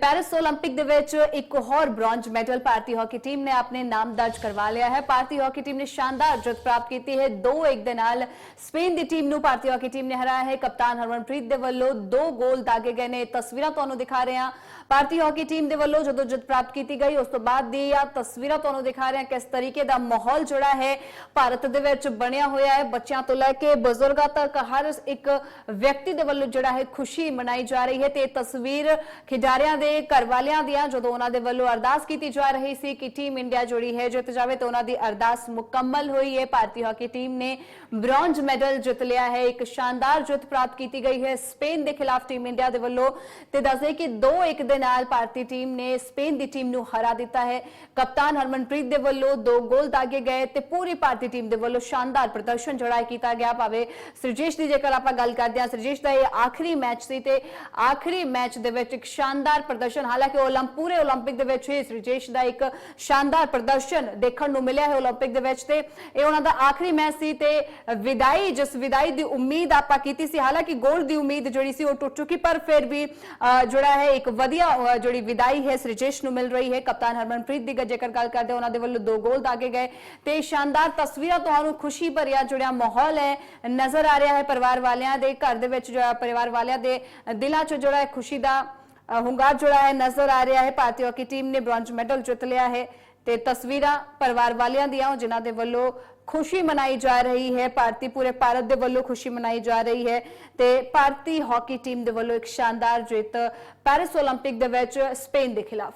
Paris 올림픽 ਦੇ ਵਿੱਚ ਇੱਕ ਹੋਰ ਬ੍ਰੌਂਜ ਮੈਡਲ ਭਾਰਤੀ ਹਾਕੀ ਟੀਮ ਨੇ ਆਪਣੇ ਨਾਮ ਦਰਜ ਕਰਵਾ ਲਿਆ ਹੈ ਭਾਰਤੀ ਹਾਕੀ ਟੀਮ ਨੇ ਸ਼ਾਨਦਾਰ ਜਿੱਤ ਪ੍ਰਾਪਤ ਕੀਤੀ ਹੈ 2-1 ਦੇ ਨਾਲ ਸਪੇਨ ਦੀ ਟੀਮ ਨੂੰ ਭਾਰਤੀ ਹਾਕੀ ਟੀਮ ਨੇ ਹਰਾਇਆ ਹੈ ਕਪਤਾਨ ਹਰਮਨਪ੍ਰੀਤ ਦੇ ਵੱਲੋਂ ਦੋ ਗੋਲ ਦਾਗੇ ਗਏ ਨੇ ਇਹ ਤਸਵੀਰਾਂ ਤੁਹਾਨੂੰ ਦਿਖਾ ਰਹੇ ਹਾਂ ਭਾਰਤੀ ਹਾਕੀ ਟੀਮ ਦੇ ਵੱਲੋਂ ਜਦੋਂ ਜਿੱਤ ਪ੍ਰਾਪਤ ਕੀਤੀ ਗਈ ਉਸ ਤੋਂ ਬਾਅਦ ਦੀ ਇਹ ਤਸਵੀਰਾਂ ਤੁਹਾਨੂੰ ਦਿਖਾ ਰਹੇ ਹਾਂ ਕਿਸ ਤਰੀਕੇ ਦਾ ਮਾਹੌਲ ਜਿਹੜਾ ਹੈ ਭਾਰਤ ਦੇ ਵਿੱਚ ਬਣਿਆ ਹੋਇਆ ਹੈ ਬੱਚਿਆਂ ਤੋਂ ਲੈ ਕੇ ਬਜ਼ੁਰਗਾਂ ਤੱਕ ਹਰ ਇੱਕ ਵਿਅਕਤੀ ਦੇ ਵੱਲੋਂ ਜਿਹੜਾ ਹੈ ਖੁਸ਼ੀ ਮਨਾਈ ਜਾ ਰਹੀ ਹੈ ਤੇ ਇਹ ਤਸਵੀਰ ਖਿਡਾਰੀਆਂ ਦੇ ਘਰ ਵਾਲਿਆਂ ਦੀਆਂ ਜਦੋਂ ਉਹਨਾਂ ਦੇ ਵੱਲੋਂ ਅਰਦਾਸ ਕੀਤੀ ਜਾ ਰਹੀ ਸੀ ਕਿ ਟੀਮ ਇੰਡੀਆ ਜੁੜੀ ਹੈ, ਜਿੱਤ ਜਾਵੇ ਤੇ ਉਹਨਾਂ ਦੀ ਅਰਦਾਸ ਮੁਕੰਮਲ ਹੋਈ ਹੈ। ਭਾਰਤੀ ਹਾਕੀ ਟੀਮ ਨੇ ਬ੍ਰੌਂਜ ਮੈਡਲ ਜਿੱਤ ਲਿਆ ਹੈ। ਇੱਕ ਸ਼ਾਨਦਾਰ ਜਿੱਤ ਪ੍ਰਾਪਤ ਕੀਤੀ ਗਈ ਹੈ। ਸਪੇਨ ਦੇ ਖਿਲਾਫ ਟੀਮ ਇੰਡੀਆ ਦੇ ਵੱਲੋਂ ਤੇ ਦੱਸਦੇ ਕਿ 2-1 ਦੇ ਨਾਲ ਭਾਰਤੀ ਟੀਮ ਨੇ ਸਪੇਨ ਦੀ ਟੀਮ ਨੂੰ ਹਰਾ ਦਿੱਤਾ ਹੈ। ਕਪਤਾਨ ਹਰਮਨਪ੍ਰੀਤ ਦੇ ਵੱਲੋਂ ਦੋ ਗੋਲ ਦਾਗੇ ਗਏ ਤੇ ਪੂਰੀ ਭਾਰਤੀ ਟੀਮ ਦੇ ਵੱਲੋਂ ਸ਼ਾਨਦਾਰ ਪ੍ਰਦਰਸ਼ਨ ਜਿਹੜਾ ਕੀਤਾ ਗਿਆ। ਭਾਵੇਂ ਸਰਜੇਸ਼ ਦੀ ਜੇਕਰ ਆਪਾਂ ਗੱਲ ਕਰਦੇ ਹਾਂ, ਸਰਜੇਸ਼ ਦਾ ਇਹ ਆਖਰੀ ਮੈਚ ਸੀ ਤੇ ਆਖਰੀ ਮੈਚ ਦੇ ਵਿੱਚ ਇੱਕ ਸ਼ਾਨਦਾਰ ਪ੍ਰਦਰਸ਼ਨ ਹਾਲਾਂਕਿ 올림픽 ਪੂਰੇ 올림픽 ਦੇ ਵਿੱਚ ਹੀ ਸਰਜੇਸ਼ ਦਾ ਇੱਕ ਸ਼ਾਨਦਾਰ ਪ੍ਰਦਰਸ਼ਨ ਦੇਖਣ ਨੂੰ ਮਿਲਿਆ ਹੈ 올림픽 ਦੇ ਵਿੱਚ ਤੇ ਇਹ ਉਹਨਾਂ ਦਾ ਆਖਰੀ ਮੈਚ ਸੀ ਤੇ ਵਿਦਾਈ ਜਿਸ ਵਿਦਾਈ ਦੀ ਉਮੀਦ ਆਪਾਂ ਕੀਤੀ ਸੀ ਹਾਲਾਂਕਿ ਗੋਲ ਦੀ ਉਮੀਦ ਜਿਹੜੀ ਸੀ ਉਹ ਟੁੱਟ ਚੁੱਕੀ ਪਰ ਫਿਰ ਵੀ ਅਹ, ਜਿਹੜਾ ਹੈ ਇੱਕ ਵਧੀਆ ਅਹ, ਜਿਹੜੀ ਵਿਦਾਈ ਹੈ ਸਰਜੇਸ਼ ਨੂੰ ਮਿਲ ਰਹੀ ਹੈ ਕਪਤਾਨ ਹਰਮਨਪ੍ਰੀਤ ਦੀ ਜੇਕਰ ਗੱਲ ਕਰਦੇ ਹਾਂ, ਉਹਨਾਂ ਦੇ ਵੱਲੋਂ ਦੋ ਗੋਲ ਦਾਗੇ ਗਏ ਤੇ ਇਹ ਸ਼ਾਨਦਾਰ ਤਸਵੀਰਾਂ ਤੁਹਾਨੂੰ ਖੁਸ਼ੀ ਭਰਿਆ ਜਿਹੜਾ ਮਾਹੌਲ ਹੈ ਨਜ਼ਰ ਆ ਰਿਹਾ ਹੈ ਪਰਿਵਾਰ ਵਾਲਿਆਂ ਦੇ ਘਰ ਦੇ ਵਿੱਚ ਜਿਹੜਾ ਪਰਿਵਾਰ ਵਾਲਿਆਂ ਦੇ ਦਿਲਾਂ 'ਚ ਜਿਹੜਾ ਹੈ ਖੁਸ਼ੀ ਦਾ ਅ, ਹੁੰਗਾਰ ਜਿਹੜਾ ਹੈ ਨਜ਼ਰ ਆ ਰਿਹਾ ਹੈ ਭਾਰਤੀ ਹਾਕੀ ਟੀਮ ਨੇ ਬ੍ਰੌਂਜ ਮੈਡਲ ਜਿੱਤ ਲਿਆ ਹੈ ਤੇ ਤਸਵੀਰਾਂ ਪਰਿਵਾਰ ਵਾਲਿਆਂ ਦੀਆਂ ਜਿਨ੍ਹਾਂ ਦੇ ਵੱਲੋਂ ਖੁਸ਼ੀ ਮਨਾਈ ਜਾ ਰਹੀ ਹੈ ਭਾਰਤੀ ਪੂਰੇ ਭਾਰਤ ਦੇ ਵੱਲੋਂ ਖੁਸ਼ੀ ਮਨਾਈ ਜਾ ਰਹੀ ਹੈ ਤੇ ਭਾਰਤੀ ਹਾਕੀ ਟੀਮ ਦੇ ਵੱਲੋਂ ਇੱਕ ਸ਼ਾਨਦਾਰ ਜਿੱਤ ਪੈਰਿਸ 올림픽 ਦੇ ਵਿੱਚ ਸਪੇਨ ਦੇ ਖਿਲਾਫ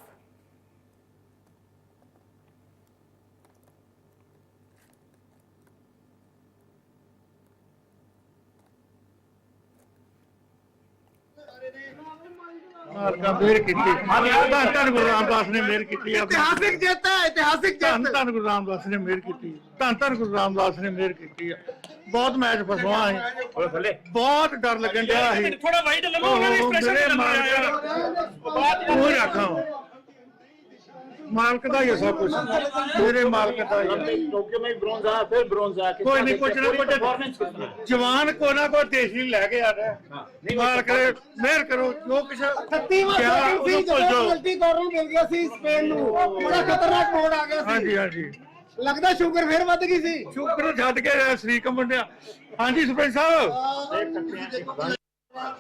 ਮਾਲਕਾਂ ਮਿਹਰ ਕੀਤੀ। ਧੰਨ ਧੰਨ ਗੁਰੂ ਰਾਮਦਾਸ ਨੇ ਮਿਹਰ ਕੀਤੀ ਆ ਇਤਿਹਾਸਿਕ ਜਿੱਤ ਹੈ ਇਤਿਹਾਸਿਕ ਧੰਨ ਜਿੱਤ। ਧੰਨ ਗੁਰੂ ਰਾਮਦਾਸ ਨੇ ਮਿਹਰ ਕੀਤੀ। ਧੰਨ ਧੰਨ ਗੁਰੂ ਰਾਮਦਾਸ ਨੇ ਮਿਹਰ ਕੀਤੀ ਆ। ਬਹੁਤ ਮੈਚ ਫਸਵਾ ਹੈ ਬਹੁਤ ਡਰ ਲੱਗਣ ਡਿਆ ਸੀ। ਥੋੜਾ ਵਾਈਡ ਲੈ ਲਓ ਉਹਨਾਂ ਦੇ ਉਹ ਐਕਸਪ੍ਰੈਸ਼ਨ ਮੇਰੇ ਨੰਬਰ ਮਾਲਕ ਉਹ ਰੱਖਾਂ ਮਾਲਕ ਦਾ ਹੀ ਆ ਸਭ ਕੁਝ ਮੇਰੇ ਮਾਲਕ ਦਾ ਹੀ ਆ। टोक्यो में ब्रॉन्ज आया फिर ब्रॉन्ज आया ਕੋਈ ਨਹੀਂ ਕੁਛ ਨਾ परफॉर्मेंस कितना है ਕੁਛ ਜਵਾਨ ਕੋ ਨਾ ਕੋ ਦੇਸ਼ ਲਈ ਲੈ ਕੇ ਆ ਰਿਹਾ ਮਾਲਕ ਨੇ ਮਿਹਰ ਕਰੋ ਜੋ ਕੁਛ 30ਵਾਂ ਕਿਹਾ ਸੈਕਿੰਡ ਸੀ ਉਹਨੂੰ ਭੁੱਲ ਜਦੋਂ ਜਾਓ। ਗਲਤੀ ਕਰਨ ਨੂੰ ਮਿਲ ਗਿਆ ਸੀ ਸਪੇਨ ਨੂੰ ਬੜਾ ਖਤਰਨਾਕ ਮੋੜ ਆ ਗਿਆ ਸੀ ਹਾਂਜੀ ਹਾਂਜੀ ਲੱਗਦਾ ਸ਼ੂਗਰ ਫੇਰ ਵੱਧ ਗਈ ਸੀ ਸ਼ੁਕਰ ਛੱਡ ਕੇ ਸ੍ਰੀਕ ਮੁੰਡਿਆ ਹਾਂਜੀ ਸਰਪੰਚ ਸਾਹਿਬ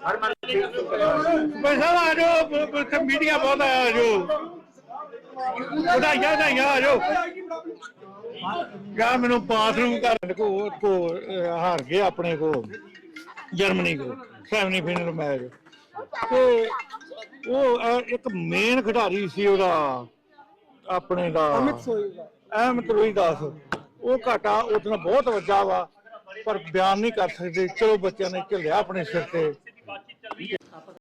ਸਰਪੰਚ ਸਾਹਿਬ ਆ ਜਾਓ ਮੀਡੀਆ ਬਹੁਤ ਆਇਆ ਆ ਜਾਓ ਵਧਾਈਆਂ ਵਧਾਈਆਂ ਆ ਜਾਓ। ਯਾਰ ਮੈਨੂੰ ਬਾਥਰੂਮ ਕਰਨ ਕੋ ਕੋ ਹਾਰ ਗਏ ਆਪਣੇ ਕੋ ਜਰਮਨੀ ਕੋ ਸੈਮੀ ਫਾਈਨਲ ਮੈਚ ਤੇ ਉਹ ਅਹ, ਇੱਕ ਮੇਨ ਖਿਡਾਰੀ ਸੀ ਉਹਦਾ ਆਪਣੇ ਦਾ। ਅਮਿਤ ਸੋਈ ਦਾ। ਅਹਿਮਦ ਰੋਈ ਦਾਸ। ਉਹ ਘਾਟਾ ਉਹਦੇ ਨਾਲ ਬਹੁਤ ਵੱਜਾ ਵਾ ਪਰ ਬਿਆਨ ਨਹੀਂ ਕਰ ਸਕਦੇ। ਚਲੋ ਬੱਚਿਆਂ ਨੇ ਝੱਲਿਆ ਆਪਣੇ ਸਿਰ ਤੇ।